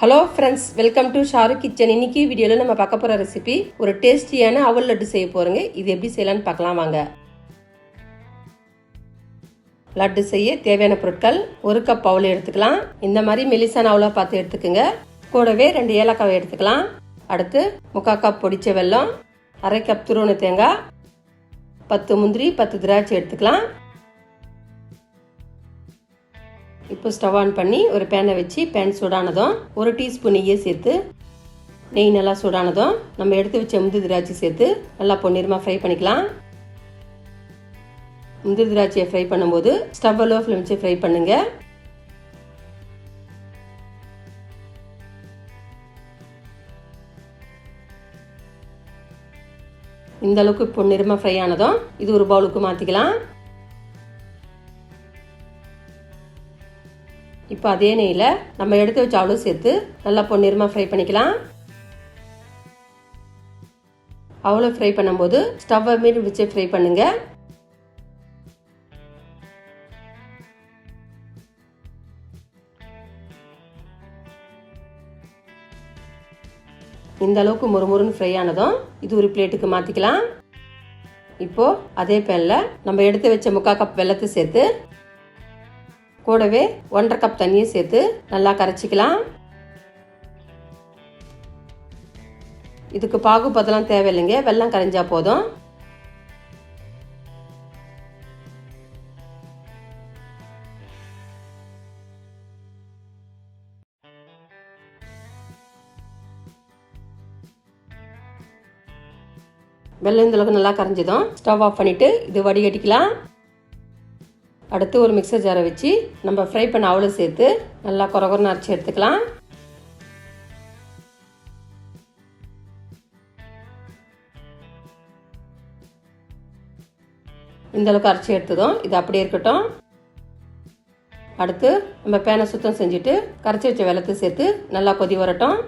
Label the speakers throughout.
Speaker 1: Hello friends welcome to Sharu kitchen இன்னைக்கு வீடியோவில் நம்ம பார்க்க போகிற ரெசிபி ஒரு டேஸ்டியான அவல் லட்டு செய்ய போகிறோங்க இது எப்படி செய்யலாம்னு பார்க்கலாம் வாங்க. லட்டு செய்ய தேவையான பொருட்கள் ஒரு கப் அவல் எடுத்துக்கலாம். இந்த மாதிரி மெலிசான அவலாக பார்த்து எடுத்துக்கோங்க. கூடவே ரெண்டு ஏலக்காவை எடுத்துக்கலாம். அடுத்து முக்கால் கப் பொடிச்ச வெல்லம் அரை கப் துருவண தேங்காய் பத்து முந்திரி பத்து திராட்சை எடுத்துக்கலாம். இப்போ ஸ்டவ் ஆன் பண்ணி ஒரு பேனை வச்சு பேன் சூடானதும் ஒரு டீஸ்பூன் நெய்யை சேர்த்து நெய் நல்லா சூடானதும் நம்ம எடுத்து வச்ச முந்திரி திராட்சை சேர்த்து நல்லா பொன்னிறமாக ஃப்ரை பண்ணிக்கலாம். முந்திரி திராட்சையை ஃப்ரை பண்ணும்போது ஸ்டவ் லோ ஃப்ளேம் வச்சு ஃப்ரை பண்ணுங்க. இந்த அளவுக்கு பொன்னிறமாக ஃப்ரை ஆனதும் இது ஒரு பவுலுக்கு மாற்றிக்கலாம் இப்போ அதே நெய்யில் நம்ம எடுத்து வச்ச அவ்வளோ சேர்த்து நல்லா பொன்னிறமாக ஃப்ரை பண்ணிக்கலாம். அவ்வளோ ஃப்ரை பண்ணும்போது ஸ்டவ்வை மீறி வச்சு ஃப்ரை பண்ணுங்க. இந்த அளவுக்கு முறுமுறுன்னு ஃப்ரை ஆனதும் இது ஒரு பிளேட்டுக்கு மாற்றிக்கலாம் இப்போ அதே பேனில் நம்ம எடுத்து வச்ச முக்கால் கப் வெள்ளத்தை சேர்த்து கூடவே ஒன்றரை கப் தண்ணியை சேர்த்து நல்லா கரைச்சிக்கலாம். இதுக்கு பாகு பதெல்லாம் தேவையில்லைங்க. வெள்ளம் கரைஞ்சா போதும். வெள்ளம் இந்த அளவுக்கு நல்லா கரைஞ்சதும் ஸ்டவ் ஆஃப் பண்ணிவிட்டு இது வடிகட்டிக்கலாம். அடுத்து ஒரு மிக்சர் ஜாரை வச்சு நம்ம ஃப்ரை பண்ண அவ்வளோ சேர்த்து நல்லா குறகுறன்னு அரைச்சி எடுத்துக்கலாம். இந்தளவுக்கு அரைச்சி எடுத்ததும் இது அப்படியே இருக்கட்டும். அடுத்து நம்ம பேனை சுத்தம் செஞ்சுட்டு கரைச்சி வச்ச வெள்ளத்தை சேர்த்து நல்லா கொதி வரட்டும்.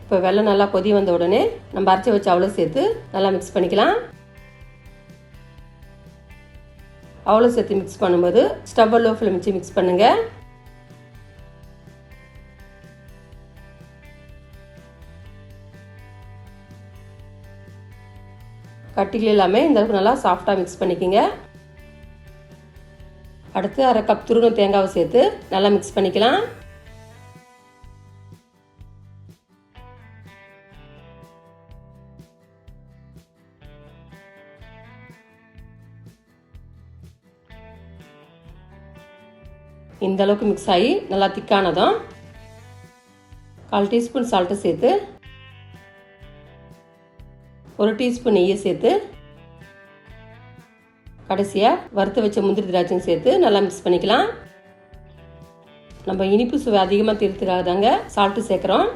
Speaker 1: இப்போ வெள்ளம் நல்லா கொதி வந்த உடனே நம்ம அரைச்சி வச்ச அவ்வளோ சேர்த்து நல்லா மிக்ஸ் பண்ணிக்கலாம். அவ்வளோ சேர்த்து மிக்ஸ் பண்ணும்போது ஸ்டவ் லோ ஃப்ளேம் வச்சு மிக்ஸ் பண்ணுங்கள் கட்டிகள் எல்லாமே இந்த அளவுக்கு நல்லா சாஃப்டாக மிக்ஸ் பண்ணிக்கோங்க. அடுத்து அரை கப் துருண தேங்காவை சேர்த்து நல்லா மிக்ஸ் பண்ணிக்கலாம். இந்த அளவுக்கு மிக்ஸ் ஆகி நல்லா திக்கானதும் கால் டீஸ்பூன் சால்ட்டு சேர்த்து ஒரு டீஸ்பூன் நெய்யை சேர்த்து கடைசியாக வறுத்து வச்ச முந்திரி திராட்சையும் சேர்த்து நல்லா மிக்ஸ் பண்ணிக்கலாம். நம்ம இனிப்பு சுவை அதிகமாக தீர்த்துக்காக தாங்க சால்ட்டு சேர்க்குறோம்.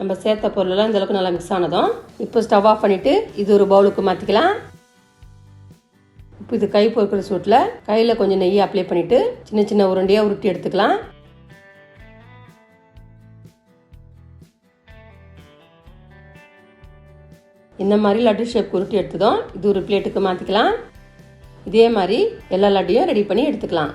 Speaker 1: நம்ம சேர்த்த பொருளெல்லாம் இந்தளவுக்கு நல்லா மிக்ஸ் ஆனதும் இப்போ ஸ்டவ் ஆஃப் பண்ணிவிட்டு இது ஒரு பவுலுக்கு மாற்றிக்கலாம் இப்போ இது கை பொறுக்கிற சூட்டில் கையில் கொஞ்சம் நெய் அப்ளை பண்ணிவிட்டு சின்ன சின்ன உருண்டையாக உருட்டி எடுத்துக்கலாம். இந்த மாதிரி லட்டு ஷேப் உருட்டி எடுத்ததும் இது ஒரு பிளேட்டுக்கு மாற்றிக்கலாம் இதே மாதிரி எல்லா லட்டையும் ரெடி பண்ணி எடுத்துக்கலாம்.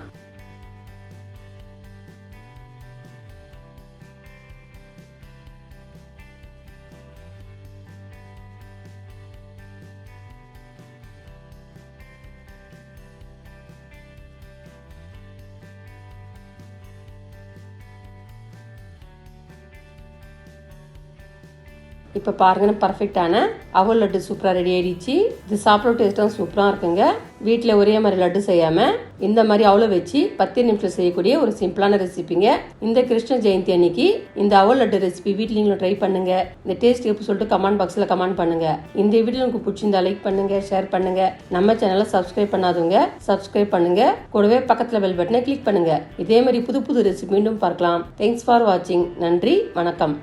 Speaker 1: இப்போ பாருங்கன்னு பர்ஃபெக்டான அவல் லட்டு சூப்பராக ரெடி ஆயிடுச்சு. இது சாப்பிட டேஸ்ட்டும் சூப்பராக இருக்குங்க. வீட்டில் ஒரே மாதிரி லட்டு செய்யாமல் இந்த மாதிரி அவ்வளோ வச்சு பத்து நிமிஷம் செய்யக்கூடிய ஒரு சிம்பிளான ரெசிபிங்க இந்த கிருஷ்ண ஜெயந்தி அன்னைக்கு இந்த அவல் லட்டு ரெசிபி வீட்டில் நீங்களும் ட்ரை பண்ணுங்க. இந்த டேஸ்ட் எப்படி சொல்லிட்டு கமெண்ட் பாக்ஸில் கமெண்ட் பண்ணுங்க. இந்த வீடியோ உங்களுக்கு பிடிச்சிருந்தா லைக் பண்ணுங்க ஷேர் பண்ணுங்க. நம்ம சேனலை சப்ஸ்கிரைப் பண்ணாதவங்க சப்ஸ்கிரைப் பண்ணுங்க. கூடவே பக்கத்தில் பெல் பட்டனை கிளிக் பண்ணுங்க. இதே மாதிரி புது புது ரெசிபி மீண்டும் பார்க்கலாம். தேங்க்ஸ் ஃபார் வாட்சிங் நன்றி வணக்கம்.